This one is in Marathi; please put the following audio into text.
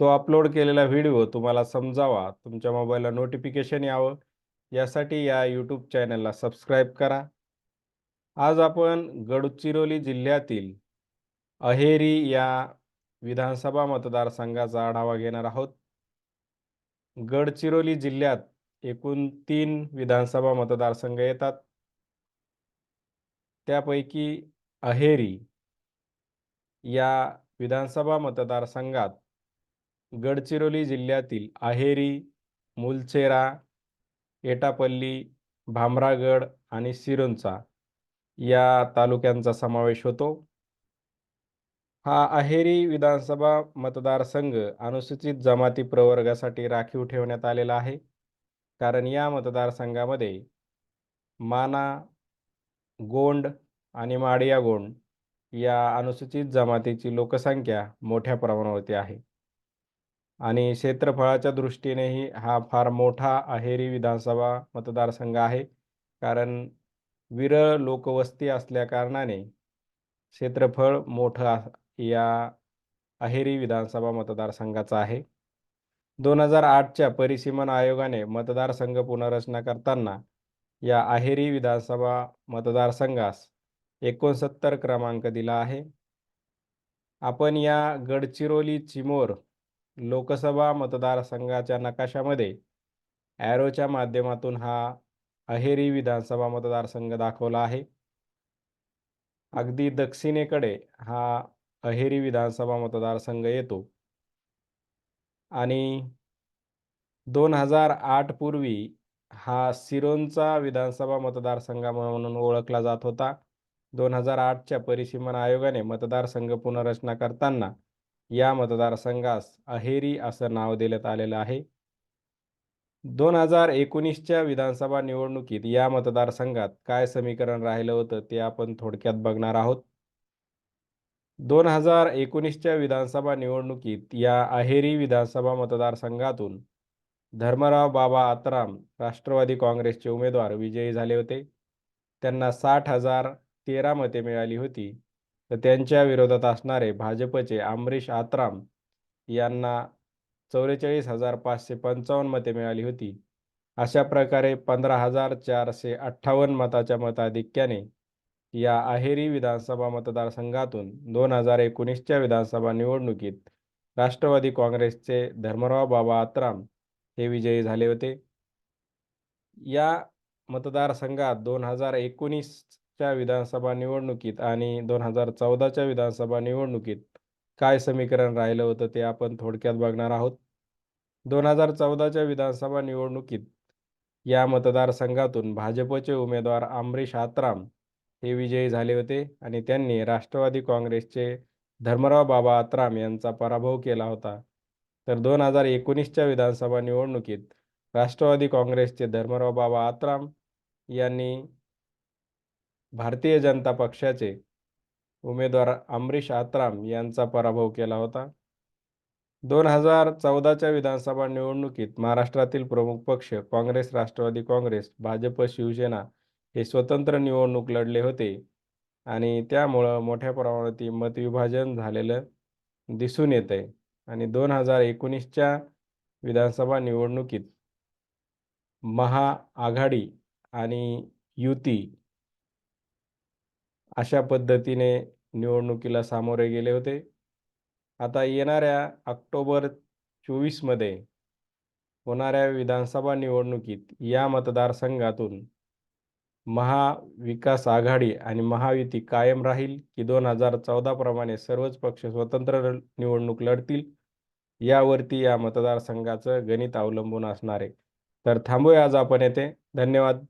तो अपलोड केलेला व्हिडिओ तुम्हाला समजावा. तुमच्या मोबाईलला नोटिफिकेशन यावं. यासाठी या यूट्यूब चॅनलला सबस्क्राईब करा. आज आपण गडचिरोली जिल्ह्यातील अहेरी या विधानसभा मतदारसंघाचा आढावा घेणार आहोत. गडचिरोली जिल्ह्यात एकूण तीन विधानसभा मतदारसंघ येतात. त्यापैकी अहेरी या विधानसभा मतदारसंघात गडचिरोली जिल्ह्यातील अहेरी मुलचेरा एटापल्ली भामरागड आणि सिरोंचा या तालुक्यांचा समावेश होतो. हा अहेरी विधानसभा मतदारसंघ अनुसूचित जमाती प्रवर्गासाठी राखीव ठेवण्यात आलेला आहे. कारण या मतदारसंघामध्ये माना गोंड आणि माडिया गोंड या अनुसूचित जमातीची लोकसंख्या मोठ्या प्रमाणावरती आहे. आणि क्षेत्रफळाच्या दृष्टीनेही हा फार मोठा अहेरी विधानसभा मतदारसंघ आहे. कारण विरळ लोकवस्ती असल्याकारणाने क्षेत्रफळ मोठं या अहेरी विधानसभा मतदारसंघाचा आहे. दोन हजार आठच्या परिसीमन आयोगाने मतदारसंघ पुनर्रचना करताना या अहेरी विधानसभा मतदारसंघास एकोणसत्तर क्रमांक दिला आहे. आपण या गडचिरोली चिमोर लोकसभा मतदारसंघाच्या नकाशामध्ये ॲरोच्या माध्यमातून हा अहेरी विधानसभा मतदारसंघ दाखवला आहे. अगदी दक्षिणेकडे हा अहेरी विधानसभा मतदारसंघ येतो. आणि दोन हजार आठ पूर्वी हा सिरोंचा विधानसभा मतदारसंघ म्हणून ओळखला जात होता. दोन हजार आठच्या परिसीमन आयोगाने मतदारसंघ पुनर्रचना करताना या मतदारसंघास अहेरी असं नाव देण्यात आलेलं आहे. दोन हजार एकोणीसच्या विधानसभा निवडणुकीत या मतदारसंघात काय समीकरण राहिलं होतं ते आपण थोडक्यात बघणार आहोत. दोन हजार एकोणीसच्या विधानसभा निवडणुकीत या अहेरी विधानसभा मतदारसंघातून धर्मराव बाबा आत्राम राष्ट्रवादी काँग्रेसचे उमेदवार विजयी झाले होते. त्यांना साठ हजार तेरा मते मिळाली होती. तर त्यांच्या विरोधात असणारे भाजपचे अमरीश आत्राम यांना चौवेचाळीस हजार पाचशे पंचावन्न मते मिळाली होती. अशा प्रकारे पंधरा हजार चारशे अठ्ठावन्न मताच्या मताधिक्याने या अहेरी विधानसभा मतदारसंघातून दोन हजार एकोणीसच्या विधानसभा निवडणुकीत राष्ट्रवादी काँग्रेसचे धर्मराव बाबा आत्राम हे विजयी झाले होते. या मतदारसंघात दोन हजार एकोणीस च्या विधानसभा निवडणुकीत आणि दोन हजार चौदाच्या विधानसभा निवडणुकीत काय समीकरण राहिलं होतं ते आपण थोडक्यात बघणार आहोत. दोन हजार चौदाच्या विधानसभा निवडणुकीत या मतदारसंघातून भाजपचे उमेदवार अमरीश आत्राम हे विजयी झाले होते आणि त्यांनी राष्ट्रवादी काँग्रेसचे धर्मराव बाबा आत्राम यांचा पराभव केला होता. तर दोन हजार एकोणीसच्या विधानसभा निवडणुकीत राष्ट्रवादी काँग्रेसचे धर्मराव बाबा आत्राम यांनी भारतीय जनता पक्षाचे उमेदवार अमरीश आत्राम यांचा पराभव केला होता. दोन हजार चौदाच्या विधानसभा निवडणुकीत महाराष्ट्रातील प्रमुख पक्ष काँग्रेस राष्ट्रवादी काँग्रेस भाजप शिवसेना हे स्वतंत्र निवडणूक लढले होते आणि त्यामुळं मोठ्या प्रमाणात मतविभाजन झालेलं दिसून येत आहे आणि दोन हजार एकोणीसच्या विधानसभा निवडणुकीत महाआघाडी आणि युती अशा पद्धतीने निवडणुकीला सामोरे गेले होते. आता येणाऱ्या ऑक्टोबर चोवीसमध्ये होणाऱ्या विधानसभा निवडणुकीत या मतदारसंघातून महाविकास आघाडी आणि महायुती कायम राहील की दोन हजार चौदाप्रमाणे सर्वच पक्ष स्वतंत्र निवडणूक लढतील यावरती या मतदारसंघाचं गणित अवलंबून असणार आहे. तर थांबूया आज आपण येथे. धन्यवाद.